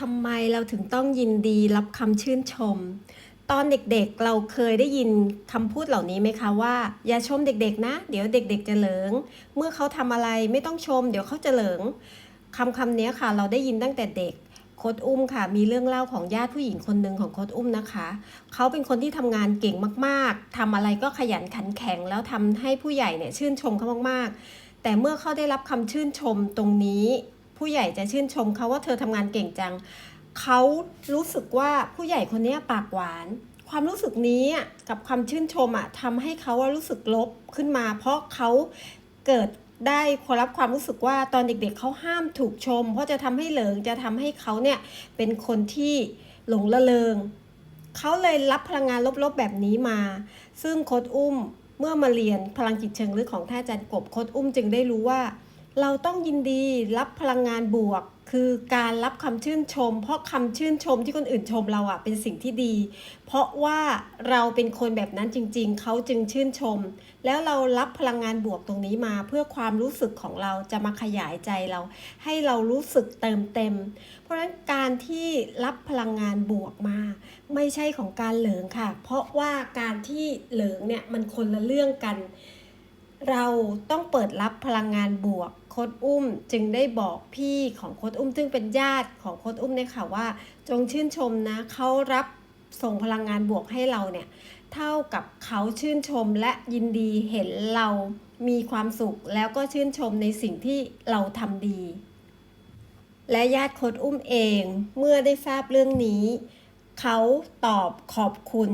ทำไมเราถึงต้องยินดีรับคำชื่นชม ตอนเด็กๆเราเคยได้ยินคำพูดเหล่านี้ไหมคะว่า อย่าชมเด็กๆนะ เดี๋ยวเด็กๆจะเหลิง เมื่อเขาทำอะไรไม่ต้องชม เดี๋ยวเขาจะเหลิงคำคำนี้ค่ะ เราได้ยินตั้งแต่เด็กโค้ดอุ้มค่ะ มีเรื่องเล่าของญาติผู้หญิงคนหนึ่งของโค้ดอุ้มนะคะ เขาเป็นคนที่ทำงานเก่งมากๆทำอะไรก็ขยันขันแข็ง แล้วทำให้ผู้ใหญ่เนี่ยชื่นชมเขามากๆ แต่เมื่อเขาได้รับคำชื่นชมตรงนี้ ผู้ใหญ่จะชื่นชมเขาว่าเธอทำงานเก่งจัง เขารู้สึกว่าผู้ใหญ่คนนี้ปากหวาน ความรู้สึกนี้กับความชื่นชมอะทำให้เขาารู้สึกลบขึ้นมา เพราะเขาเกิดได้รับความรู้สึกว่าตอนเด็กๆเขาห้ามถูกชม เพราะจะทำให้เหลิงจะทำให้เขาเนี่ยเป็นคนที่หลงละเลงเขาเลยรับพลังงานลบๆแบบนี้มา ซึ่งโคดอุ้มเมื่อมาเรียนพลังจิตเชิงลึกของท่านอาจารย์กบโคดอุ้มจึงได้รู้ว่า เราต้องยินดีรับพลังงานบวก คือการรับคำชื่นชม เพราะคำชื่นชมที่คนอื่นชมเราอะเป็นสิ่งที่ดี เพราะว่าเราเป็นคนแบบนั้นจริง ๆ เขาจึงชื่นชม แล้วเรารับพลังงานบวกตรงนี้มาเพื่อความรู้สึกของเราจะมาขยายใจเรา ให้เรารู้สึกเติมเต็ม เพราะฉะนั้นการที่รับพลังงานบวกมา ไม่ใช่ของการเหลิงค่ะ เพราะว่าการที่เหลิงเนี่ยมันคนละเรื่องกัน เราต้องเปิดรับพลังงานบวกโคดอุ้มจึงได้บอกพี่ของโคดอุ้ม ซึ่งเป็นญาติของโคดอุ้มเนี่ยค่ะว่า จงชื่นชมนะเขารับส่งพลังงานบวกให้เราเนี่ยเท่ากับเขาชื่นชมและยินดีเห็นเรามีความสุข แล้วก็ชื่นชมในสิ่งที่เราทำดี และญาติโคดอุ้มเองเมื่อได้ทราบเรื่องนี้ เขาตอบขอบคุณ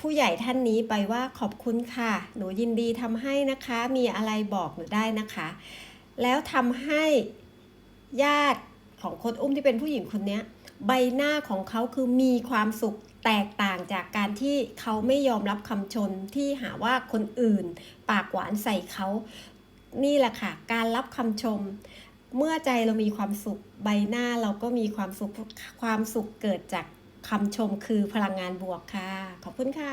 ผู้ใหญ่ท่านนี้ไปว่าขอบคุณค่ะ หนูยินดีทำให้นะคะ มีอะไรบอกหนูได้นะคะ แล้วทำให้ญาติของค้ดอุ้มที่เป็นผู้หญิงคนนี้ใบหน้าของเขาคือมีความสุขแตกต่างจากการที่เขาไม่ยอมรับคำชนที่หาว่าคนอื่น ปากหวานใส่เขา นี่แหละค่ะ การรับคำชม เมื่อใจเรามีความสุขใบหน้าเราก็มีความสุขความสุขเกิดจาก คำชมคือพลังงานบวกค่ะ ขอบคุณค่ะ